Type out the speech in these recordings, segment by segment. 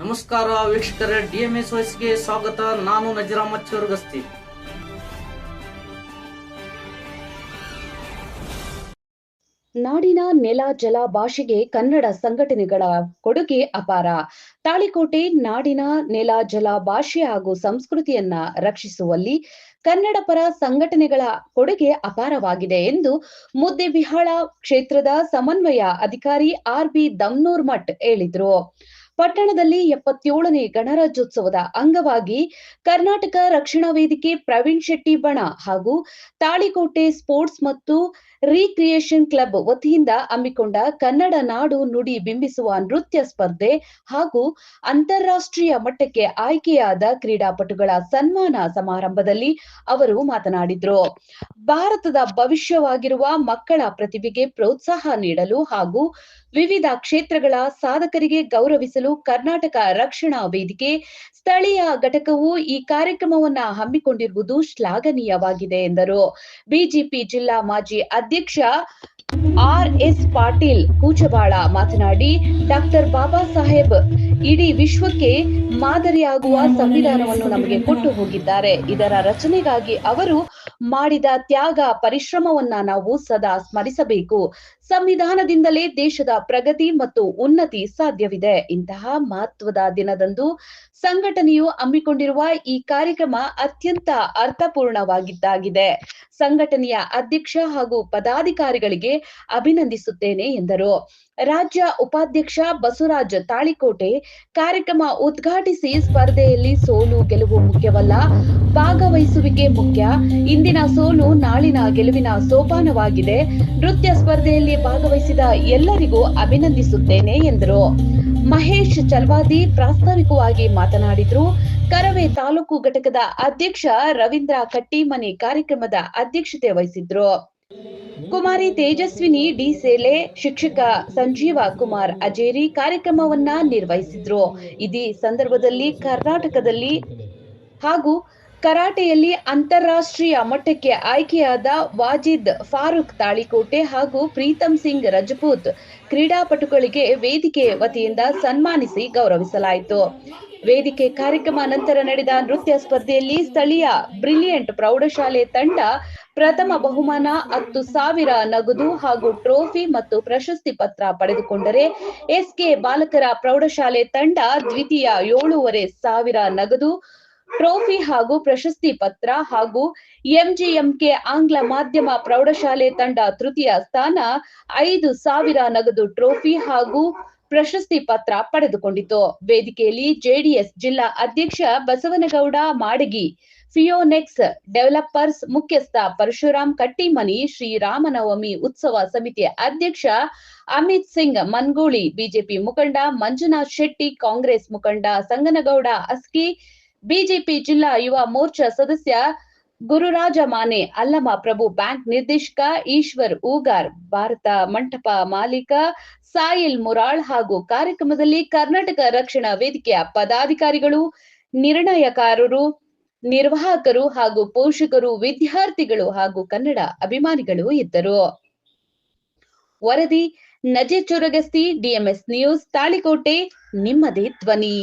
ನಮಸ್ಕಾರ ವೀಕ್ಷಕರೇ ಡಿಎಂಎಸ್ ವಯಸ್ಸಿಗೆ ಸ್ವಾಗತ. ನಾನು ನಜರಾಮ ಚೌರ್ಗಸ್ತಿ. ನಾಡಿನ ನೆಲ, ಜಲ ಭಾಷೆಗೆ ಕನ್ನಡ ಸಂಘಟನೆಗಳ ಕೊಡುಗೆ ಅಪಾರ. ತಾಳಿಕೋಟೆ ನಾಡಿನ ನೆಲ, ಜಲ ಭಾಷೆ ಹಾಗೂ ಸಂಸ್ಕೃತಿಯನ್ನ ರಕ್ಷಿಸುವಲ್ಲಿ ಕನ್ನಡ ಪರ ಸಂಘಟನೆಗಳ ಕೊಡುಗೆ ಅಪಾರವಾಗಿದೆ ಎಂದು ಮುದ್ದೆಬಿಹಾಳ ಕ್ಷೇತ್ರದ ಸಮನ್ವಯ ಅಧಿಕಾರಿ ಆರ್ ಬಿ ದಮ್ನೂರ್ ಮಠ್ ಹೇಳಿದ್ರು. ಪಟ್ಟಣದಲ್ಲಿ ಎಪ್ಪತ್ತೇಳನೇ ಗಣರಾಜ್ಯೋತ್ಸವದ ಅಂಗವಾಗಿ ಕರ್ನಾಟಕ ರಕ್ಷಣಾ ವೇದಿಕೆ ಪ್ರವೀಣ್ ಶೆಟ್ಟಿ ಬಣ ಹಾಗೂ Talikote sports and recreation club ವತಿಯಿಂದ ಹಮ್ಮಿಕೊಂಡ ಕನ್ನಡ ನಾಡು ನುಡಿ ಬಿಂಬಿಸುವ ನೃತ್ಯ ಸ್ಪರ್ಧೆ ಹಾಗೂ ಅಂತಾರಾಷ್ಟ್ರೀಯ ಮಟ್ಟಕ್ಕೆ ಆಯ್ಕೆಯಾದ ಕ್ರೀಡಾಪಟುಗಳ ಸನ್ಮಾನ ಸಮಾರಂಭದಲ್ಲಿ ಅವರು ಮಾತನಾಡಿದ್ರು. ಭಾರತದ ಭವಿಷ್ಯವಾಗಿರುವ ಮಕ್ಕಳ ಪ್ರತಿಭೆಗೆ ಪ್ರೋತ್ಸಾಹ ನೀಡಲು ಹಾಗೂ ವಿವಿಧ ಕ್ಷೇತ್ರಗಳ ಸಾಧಕರಿಗೆ ಗೌರವಿಸಲು ಕರ್ನಾಟಕ ರಕ್ಷಣಾ ವೇದಿಕೆ ಸ್ಥಳೀಯ ಘಟಕವು ಈ ಕಾರ್ಯಕ್ರಮವನ್ನ ಹಮ್ಮಿಕೊಂಡಿರುವುದು ಶ್ಲಾಘನೀಯವಾಗಿದೆ ಎಂದರು. ಬಿಜೆಪಿ ಜಿಲ್ಲಾ ಮಾಜಿ ಅಧ್ಯಕ್ಷ ಆರ್ ಎಸ್ ಪಾಟೀಲ್ ಕೂಚಬಾಳ ಮಾತನಾಡಿ, ಡಾಕ್ಟರ್ ಬಾಬಾ ಸಾಹೇಬ್ ಇಡೀ ವಿಶ್ವಕ್ಕೆ ಮಾದರಿಯಾಗುವ ಸಂವಿಧಾನವನ್ನು ನಮಗೆ ಕೊಟ್ಟು ಹೋಗಿದ್ದಾರೆ. ಇದರ ರಚನೆಗಾಗಿ ಅವರು ಮಾಡಿದ ತ್ಯಾಗ ಪರಿಶ್ರಮವನ್ನ ನಾವು ಸದಾ ಸ್ಮರಿಸಬೇಕು. ಸಂವಿಧಾನದಿಂದಲೇ ದೇಶದ ಪ್ರಗತಿ ಮತ್ತು ಉನ್ನತಿ ಸಾಧ್ಯವಿದೆ. ಇಂತಹ ಮಹತ್ವದ ದಿನದಂದು ಸಂಘಟನೆಯು ಹಮ್ಮಿಕೊಂಡಿರುವ ಈ ಕಾರ್ಯಕ್ರಮ ಅತ್ಯಂತ ಅರ್ಥಪೂರ್ಣವಾಗಿದ್ದಾಗಿದೆ. ಸಂಘಟನೆಯ ಅಧ್ಯಕ್ಷ ಹಾಗೂ ಪದಾಧಿಕಾರಿಗಳಿಗೆ ಅಭಿನಂದಿಸುತ್ತೇನೆ ಎಂದರು. ರಾಜ್ಯ ಉಪಾಧ್ಯಕ್ಷ ಬಸವರಾಜ್ ತಾಳಿಕೋಟೆ ಕಾರ್ಯಕ್ರಮ ಉದ್ಘಾಟಿಸಿ ಸ್ಪರ್ಧೆಯಲ್ಲಿ ಸೋಲು ಗೆಲುವು ಮುಖ್ಯವಲ್ಲ, ಭಾಗವಹಿಸುವಿಕೆ ಮುಖ್ಯ. ಇಂದಿನ ಸೋಲು ನಾಳಿನ ಗೆಲುವಿನ ಸೋಪಾನವಾಗಿದೆ. ನೃತ್ಯ ಸ್ಪರ್ಧೆಯಲ್ಲಿ ಭಾಗವಹಿಸಿದ ಎಲ್ಲರಿಗೂ ಅಭಿನಂದಿಸುತ್ತೇನೆ ಎಂದರು. ಮಹೇಶ್ ಚಲ್ವಾದಿ ಪ್ರಾಸ್ತಾವಿಕವಾಗಿ ಮಾತನಾಡಿದ್ರು. ಕರವೇ ತಾಲೂಕು ಘಟಕದ ಅಧ್ಯಕ್ಷ ರವೀಂದ್ರ ಕಟ್ಟಿಮನಿ ಕಾರ್ಯಕ್ರಮದ ಅಧ್ಯಕ್ಷತೆ ವಹಿಸಿದ್ರು. ಕುಮಾರಿ ತೇಜಸ್ವಿನಿ ಡಿ ಸೇಲೆ, ಶಿಕ್ಷಕ ಸಂಜೀವ ಕುಮಾರ್ ಅಜೇರಿ ಕಾರ್ಯಕ್ರಮವನ್ನ ನಿರ್ವಹಿಸಿದ್ರು. ಇದೇ ಸಂದರ್ಭದಲ್ಲಿ ಕರ್ನಾಟಕದಲ್ಲಿ ಹಾಗೂ ಕರಾಟೆಯಲ್ಲಿ ಅಂತಾರಾಷ್ಟ್ರೀಯ ಮಟ್ಟಕ್ಕೆ ಆಯ್ಕೆಯಾದ ವಾಜಿದ್ ಫಾರೂಕ್ ತಾಳಿಕೋಟೆ ಹಾಗೂ ಪ್ರೀತಮ್ ಸಿಂಗ್ ರಜಪೂತ್ ಕ್ರೀಡಾಪಟುಗಳಿಗೆ ವೇದಿಕೆ ವತಿಯಿಂದ ಸನ್ಮಾನಿಸಿ ಗೌರವಿಸಲಾಯಿತು. ವೇದಿಕೆ ಕಾರ್ಯಕ್ರಮ ನಂತರ ನಡೆದ ನೃತ್ಯ ಸ್ಪರ್ಧೆಯಲ್ಲಿ ಸ್ಥಳೀಯ ಬ್ರಿಲಿಯಂಟ್ ಪ್ರೌಢಶಾಲೆ ತಂಡ ಪ್ರಥಮ ಬಹುಮಾನ, ಹತ್ತು ಸಾವಿರ ನಗದು ಹಾಗೂ ಟ್ರೋಫಿ ಮತ್ತು ಪ್ರಶಸ್ತಿ ಪತ್ರ ಪಡೆದುಕೊಂಡರೆ ಎಸ್ಕೆ ಬಾಲಕರ ಪ್ರೌಢಶಾಲೆ ತಂಡ ದ್ವಿತೀಯ ಏಳೂವರೆ ಸಾವಿರ ನಗದು ಟ್ರೋಫಿ ಹಾಗೂ ಪ್ರಶಸ್ತಿ ಪತ್ರ ಹಾಗೂ ಎಂಜಿಎಂಕೆ ಆಂಗ್ಲ ಮಾಧ್ಯಮ ಪ್ರೌಢಶಾಲೆ ತಂಡ ತೃತೀಯ ಸ್ಥಾನ, ಐದು ಸಾವಿರ ನಗದು ಟ್ರೋಫಿ ಹಾಗೂ ಪ್ರಶಸ್ತಿ ಪತ್ರ ಪಡೆದುಕೊಂಡಿತು. ವೇದಿಕೆಯಲ್ಲಿ ಜೆಡಿಎಸ್ ಜಿಲ್ಲಾ ಅಧ್ಯಕ್ಷ ಬಸವನಗೌಡ, ಮಾಡಗಿ, ಫಿಯೋನೆಕ್ಸ್ ಡೆವಲಪರ್ಸ್ ಮುಖ್ಯಸ್ಥ ಪರಶುರಾಮ್ ಕಟ್ಟಿಮನಿ, ಶ್ರೀರಾಮನವಮಿ ಉತ್ಸವ ಸಮಿತಿ ಅಧ್ಯಕ್ಷ ಅಮಿತ್ ಸಿಂಗ್ ಮನ್ಗೂಳಿ, ಬಿಜೆಪಿ ಮುಖಂಡ ಮಂಜುನಾಥ್ ಶೆಟ್ಟಿ, ಕಾಂಗ್ರೆಸ್ ಮುಖಂಡ ಸಂಗನಗೌಡ ಅಸ್ಕಿ ಬಿಜೆಪಿ ಜಿಲ್ಲಾ ಯುವ ಮೋರ್ಚಾ ಸದಸ್ಯ ಗುರುರಾಜ ಮಾನೆ ಅಲ್ಲಮ ಪ್ರಭು ಬ್ಯಾಂಕ್ ನಿರ್ದೇಶಕ ಈಶ್ವರ್ ಊಗಾರ್, ಭಾರತ ಮಂಟಪ ಮಾಲೀಕ ಸಾಯಿಲ್ ಮುರಾಳ್ ಹಾಗೂ ಕಾರ್ಯಕ್ರಮದಲ್ಲಿ ಕರ್ನಾಟಕ ರಕ್ಷಣಾ ವೇದಿಕೆಯ ಪದಾಧಿಕಾರಿಗಳು, ನಿರ್ಣಯಕಾರರು, ನಿರ್ವಾಹಕರು ಹಾಗೂ ಪೋಷಕರು, ವಿದ್ಯಾರ್ಥಿಗಳು ಹಾಗೂ ಕನ್ನಡ ಅಭಿಮಾನಿಗಳು ಇದ್ದರು. ವರದಿ ನಜೆ ಚುರಗಸ್ತಿ, ಡಿಎಂಎಸ್ ನ್ಯೂಸ್, ತಾಳಿಕೋಟೆ, ನಿಮ್ಮದೇ ಧ್ವನಿ.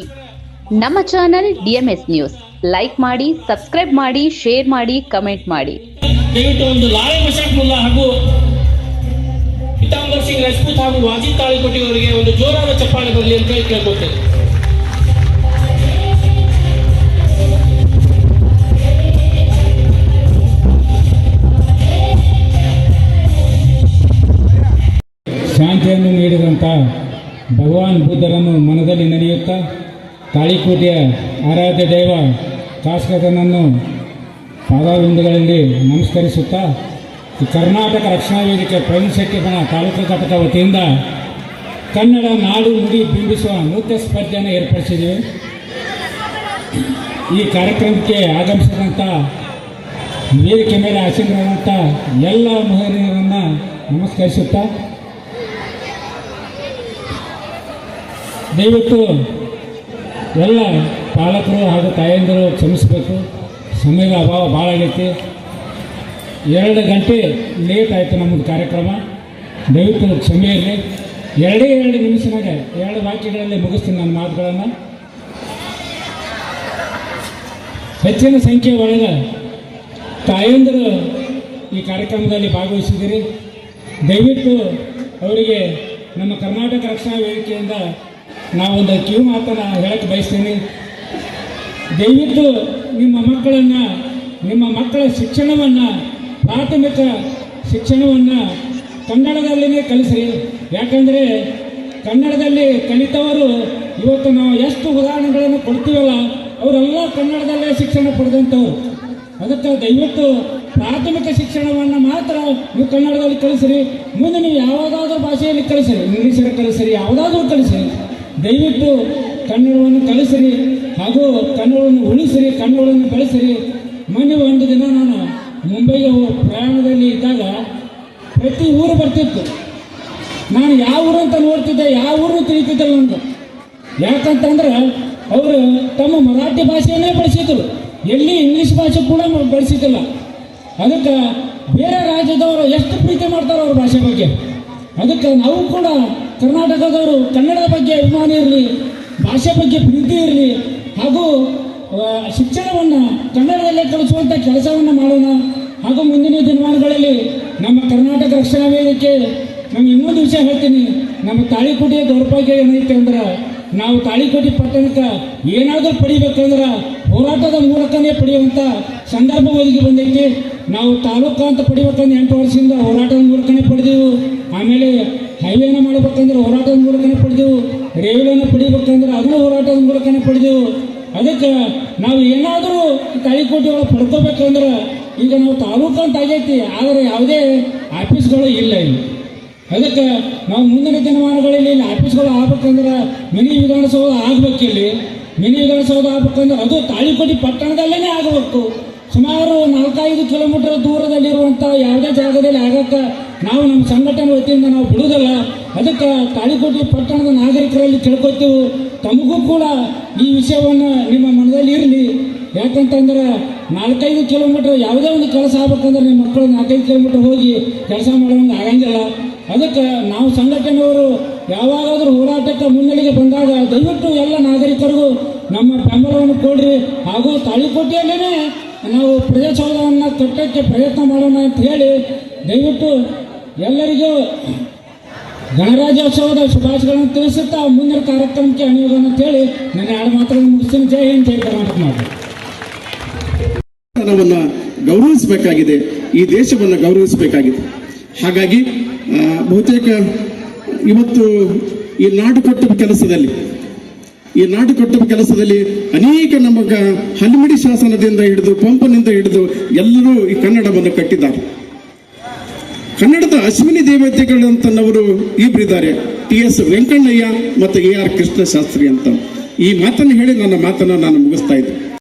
ನಮ್ಮ ಚಾನೆಲ್ ಡಿಎಂಎಸ್ ನ್ಯೂಸ್ ಲೈಕ್ ಮಾಡಿ ಸಬ್ಸ್ಕ್ರೈಬ್ ಮಾಡಿ ಶೇರ್ ಮಾಡಿ ಕಮೆಂಟ್ ಮಾಡಿ. ದಯವಿಟ್ಟು ಒಂದು ಲಾಲೆ ಮಶಾಕ್ ಮುಲ್ಲಾ ಹಾಗೂ ಪಿತಾಂಬರ್ ಸಿಂಗ್ ರಜಪೂತ್ ಹಾಗೂ ವಾಜಿ ತಾಳಿಕೋಟಿ ಅವರಿಗೆ ಒಂದು ಜೋರಾದ ಚಪ್ಪಾಳೆ ಬರಲಿ ಅಂತ ಹೇಳಿ ಕೇಳ್ಕೊತೇನೆ ಶಾಂತಿಯನ್ನು ನೀಡಿದಂಥ ಭಗವಾನ್ ಬುದ್ಧರನ್ನು ಮನದಲ್ಲಿ ನೆನೆಯುತ್ತಾ ತಾಳಿಕೋಟೆಯ ಆರಾಧ್ಯ ದೈವ ಶಾಸಕನನ್ನು ಪಾದಾಬಿಂದುಗಳಲ್ಲಿ ನಮಸ್ಕರಿಸುತ್ತಾ, ಈ ಕರ್ನಾಟಕ ರಕ್ಷಣಾ ವೇದಿಕೆ ಪ್ರವೀಣ್ ತಾಲೂಕು ಘಟಕ ವತಿಯಿಂದ ಕನ್ನಡ ನಾಡು ನುಡಿ ಬಿಂಬಿಸುವ ನೃತ್ಯ ಸ್ಪರ್ಧೆಯನ್ನು ಏರ್ಪಡಿಸಿದ್ದೀವಿ. ಈ ಕಾರ್ಯಕ್ರಮಕ್ಕೆ ಆಗಮಿಸಿದಂಥ ವೇದಿಕೆ ಮೇಲೆ ಆಸೀನರಾದಂಥ ಎಲ್ಲ ಮಹಿಳೆಯರನ್ನು ನಮಸ್ಕರಿಸುತ್ತಾ, ದಯವಿಟ್ಟು ಎಲ್ಲ ಪಾಲಕರು ಹಾಗೂ ತಾಯಂದಿರು ಕ್ಷಮಿಸಬೇಕು ಸಮಯದ ಅಭಾವ ಭಾಳ ಆಗೈತಿ. ಎರಡು ಗಂಟೆ ಲೇಟ್ ಆಯಿತು ನಮ್ಮದು ಕಾರ್ಯಕ್ರಮ. ದಯವಿಟ್ಟು ಕ್ಷಮೆಯಲ್ಲಿ ಎರಡೇ ಎರಡು ನಿಮಿಷನಾಗ ಎರಡು ವಾಕ್ಯಗಳಲ್ಲಿ ಮುಗಿಸ್ತೀನಿ ನನ್ನ ಮಾತುಗಳನ್ನು. ಹೆಚ್ಚಿನ ಸಂಖ್ಯೆ ಒಳಗೆ ತಾಯಂದಿರು ಈ ಕಾರ್ಯಕ್ರಮದಲ್ಲಿ ಭಾಗವಹಿಸಿದ್ದೀರಿ. ದಯವಿಟ್ಟು ಅವರಿಗೆ ನಮ್ಮ ಕರ್ನಾಟಕ ರಕ್ಷಣಾ ವೇದಿಕೆಯಿಂದ ನಾವೊಂದು ಕಿವಿ ಮಾತನ್ನು ಹೇಳಕ್ಕೆ ಬಯಸ್ತೀನಿ. ದಯವಿಟ್ಟು ನಿಮ್ಮ ಮಕ್ಕಳನ್ನು, ನಿಮ್ಮ ಮಕ್ಕಳ ಶಿಕ್ಷಣವನ್ನು, ಪ್ರಾಥಮಿಕ ಶಿಕ್ಷಣವನ್ನು ಕನ್ನಡದಲ್ಲಿನೇ ಕಲಿಸ್ರಿ. ಯಾಕಂದರೆ ಕನ್ನಡದಲ್ಲಿ ಕಲಿತವರು ಇವತ್ತು ನಾವು ಎಷ್ಟು ಉದಾಹರಣೆಗಳನ್ನು ಕೊಡ್ತೀವಲ್ಲ, ಅವರೆಲ್ಲ ಕನ್ನಡದಲ್ಲೇ ಶಿಕ್ಷಣ ಪಡೆದಂಥವ್ರು. ಅದಕ್ಕೆ ದಯವಿಟ್ಟು ಪ್ರಾಥಮಿಕ ಶಿಕ್ಷಣವನ್ನು ಮಾತ್ರ ನೀವು ಕನ್ನಡದಲ್ಲಿ ಕಲಿಸ್ರಿ. ಮುಂದೆ ನೀವು ಯಾವುದಾದ್ರೂ ಭಾಷೆಯಲ್ಲಿ ಕಲಿಸ್ರಿ. ಇಂಗ್ಲೀಷಲ್ಲಿ ಕಲಿಸ್ರಿ ಯಾವುದಾದ್ರೂ ಕಲಿಸ್ರಿ. ದಯವಿಟ್ಟು ಕನ್ನಡವನ್ನು ಕಲಿಸಿರಿ ಹಾಗೂ ಕನ್ನಡವನ್ನು ಉಳಿಸಿರಿ ಕನ್ನಡವನ್ನು ಬೆಳೆಸಿರಿ. ಮೊನ್ನೆ ಒಂದು ದಿನ ನಾನು ಮುಂಬೈಗೆ ಪ್ರಯಾಣದಲ್ಲಿ ಇದ್ದಾಗ ಪ್ರತಿ ಊರು ಬರ್ತಿತ್ತು. ನಾನು ಯಾವ ಊರು ಅಂತ ನೋಡ್ತಿದ್ದೆ, ಯಾವ ಊರು ತಿಳಿತಿದ್ದಿಲ್ಲ ನನಗೆ ಯಾಕಂತಂದ್ರೆ ಅವರು ತಮ್ಮ ಮರಾಠಿ ಭಾಷೆಯನ್ನೇ ಬಳಸಿದ್ರು. ಎಲ್ಲಿ ಇಂಗ್ಲೀಷ್ ಭಾಷೆ ಕೂಡ ಬಳಸಿದ್ದಿಲ್ಲ. ಅದಕ್ಕೆ ಬೇರೆ ರಾಜ್ಯದವರು ಎಷ್ಟು ಪ್ರೀತಿ ಮಾಡ್ತಾರೆ ಅವ್ರ ಭಾಷೆ ಬಗ್ಗೆ. ಅದಕ್ಕೆ ನಾವು ಕೂಡ ಕರ್ನಾಟಕದವರು ಕನ್ನಡದ ಬಗ್ಗೆ ಅಭಿಮಾನ ಇರಲಿ, ಭಾಷೆ ಬಗ್ಗೆ ಪ್ರೀತಿ ಇರಲಿ, ಹಾಗೂ ಶಿಕ್ಷಣವನ್ನು ಕನ್ನಡದಲ್ಲೇ ಕಲಿಸುವಂಥ ಕೆಲಸವನ್ನು ಮಾಡೋಣ. ಹಾಗೂ ಮುಂದಿನ ದಿನಮಾನಗಳಲ್ಲಿ ನಮ್ಮ ಕರ್ನಾಟಕ ರಕ್ಷಣಾ ವೇದಿಕೆ ನಮ್ಗೆ ಇನ್ನೊಂದು ವಿಷಯ ಹೇಳ್ತೀನಿ. ನಮ್ಮ ತಾಳಿಕೋಟೆಯ ದೌರ್ಭಾಗ್ಯ ಏನೈತೆ ಅಂದ್ರೆ, ನಾವು ತಾಳಿಕೋಟೆ ಪಟ್ಟಣಕ್ಕೆ ಏನಾದರೂ ಪಡಿಬೇಕಂದ್ರೆ ಹೋರಾಟದ ಮೂಲಕನೇ ಪಡೆಯುವಂಥ ಸಂದರ್ಭ ಒದಗಿ ಬಂದೈತಿ. ನಾವು ತಾಲೂಕು ಅಂತ ಪಡಿಬೇಕಂದ್ರೆ ಎಂಟು ವರ್ಷದಿಂದ ಹೋರಾಟದ ಮೂಲಕನೇ ಪಡೆದೆವು. ಆಮೇಲೆ ಹೈವೇನ ಮಾಡಬೇಕಂದ್ರೆ ಹೋರಾಟದ ಮೂಲಕನೇ ಪಡೆದೆವು. ರೈಲನ್ನು ಪಡಿಬೇಕಂದ್ರೆ ಅದನ್ನು ಹೋರಾಟದ ಮೂಲಕನೇ ಪಡೆದೆವು. ಅದಕ್ಕೆ ನಾವು ಏನಾದರೂ ತಾಳಿಕೋಟೆ ಒಳಗೆ ಪಡ್ಕೋಬೇಕಂದ್ರೆ ಈಗ ನಾವು ತಾಲೂಕು ಅಂತ ಆಗೈತಿ, ಆದರೆ ಯಾವುದೇ ಆಫೀಸ್ಗಳು ಇಲ್ಲ ಇಲ್ಲಿ. ಅದಕ್ಕೆ ನಾವು ಮುಂದಿನ ದಿನಮಾನಗಳಲ್ಲಿ ಇಲ್ಲಿ ಆಫೀಸ್ಗಳು ಆಗ್ಬೇಕಂದ್ರೆ ಮಿನಿ ವಿಧಾನಸೌಧ ಆಗ್ಬೇಕಿಲ್ಲಿ ಮಿನಿ ವಿಧಾನಸೌಧ ಆಗ್ಬೇಕಂದ್ರೆ ಅದು ತಾಳಿಕೋಟಿ ಪಟ್ಟಣದಲ್ಲೇ ಆಗಬೇಕು. ಸುಮಾರು ನಾಲ್ಕೈದು ಕಿಲೋಮೀಟರ್ ದೂರದಲ್ಲಿರುವಂಥ ಯಾವುದೇ ಜಾಗದಲ್ಲಿ ಆಗಕ್ಕೆ ನಾವು ನಮ್ಮ ಸಂಘಟನೆ ವತಿಯಿಂದ ನಾವು ಬಿಡುವುದಿಲ್ಲ. ಅದಕ್ಕೆ ತಾಳಿಕೋಟಿ ಪಟ್ಟಣದ ನಾಗರಿಕರಲ್ಲಿ ತಿಳ್ಕೊತೀವಿ. ತಮಗೂ ಕೂಡ ಈ ವಿಷಯವನ್ನು ನಿಮ್ಮ ಮನದಲ್ಲಿ ಇರಲಿ. ಯಾಕಂತಂದ್ರೆ ನಾಲ್ಕೈದು ಕಿಲೋಮೀಟರ್ ಯಾವುದೇ ಒಂದು ಕೆಲಸ ಆಗ್ಬೇಕಂದ್ರೆ ನಿಮ್ಮ ಮಕ್ಕಳು ನಾಲ್ಕೈದು ಕಿಲೋಮೀಟರ್ ಹೋಗಿ ಕೆಲಸ ಮಾಡೋಂಗೆ ಆಗಂಗಿಲ್ಲ. ಅದಕ್ಕೆ ನಾವು ಸಂಘಟನೆಯವರು ಯಾವಾಗಾದರೂ ಹೋರಾಟಕ್ಕೆ ಮುನ್ನಡೆಗೆ ಬಂದಾಗ ದಯವಿಟ್ಟು ಎಲ್ಲ ನಾಗರಿಕರಿಗೂ ನಮ್ಮ ಬೆಂಬಲವನ್ನು ಕೊಡ್ರಿ. ಹಾಗೂ ತಾಳಿಕೋಟೆಯಲ್ಲೇ ನಾವು ಪ್ರಜಾಸೌಧವನ್ನು ಕಟ್ಟಕ್ಕೆ ಪ್ರಯತ್ನ ಮಾಡೋಣ ಅಂತ ಹೇಳಿ ದಯವಿಟ್ಟು ಎಲ್ಲರಿಗೂ ಗಣರಾಜ್ಯೋತ್ಸವದ ಶುಭಾಶಯಗಳನ್ನು ತಿಳಿಸುತ್ತಾ ಮುಂದಿನ ಕಾರ್ಯಕ್ರಮಕ್ಕೆ ಅಣಿಯೋಣ ಅಂತ ಹೇಳಿ ನನ್ನ ಎರಡು ಮಾತುಗಳನ್ನು ಮುಗಿಸ್ತೀನಿ. ಜೈ ಹಿಂದ್, ಜೈ ಕರ್ನಾಟಕ ಸ್ಥಾನವನ್ನ ಗೌರವಿಸಬೇಕಾಗಿದೆ. ಈ ದೇಶವನ್ನು ಗೌರವಿಸಬೇಕಾಗಿದೆ. ಹಾಗಾಗಿ ಬಹುತೇಕ ಇವತ್ತು ಈ ನಾಡು ಕಟ್ಟುವ ಕೆಲಸದಲ್ಲಿ, ಈ ನಾಡು ಕಟ್ಟುವ ಕೆಲಸದಲ್ಲಿ ಅನೇಕ ನಮಗ ಹಲ್ಮಿಡಿ ಶಾಸನದಿಂದ ಹಿಡಿದು, ಪಂಪನಿಂದ ಹಿಡಿದು ಎಲ್ಲರೂ ಈ ಕನ್ನಡವನ್ನು ಕಟ್ಟಿದ್ದಾರೆ. ಕನ್ನಡದ ಅಶ್ವಿನಿ ದೇವತೆಗಳಂತನ್ನವರು ಇಬ್ಬರಿದ್ದಾರೆ ಟಿ ಎಸ್ ವೆಂಕಣ್ಣಯ್ಯ ಮತ್ತು ಎ ಆರ್ ಕೃಷ್ಣಶಾಸ್ತ್ರಿ ಅಂತ. ಈ ಮಾತನ್ನು ಹೇಳಿ ನನ್ನ ಮಾತನ್ನು ನಾನು ಮುಗಿಸ್ತಾ ಇದ್ದೆ.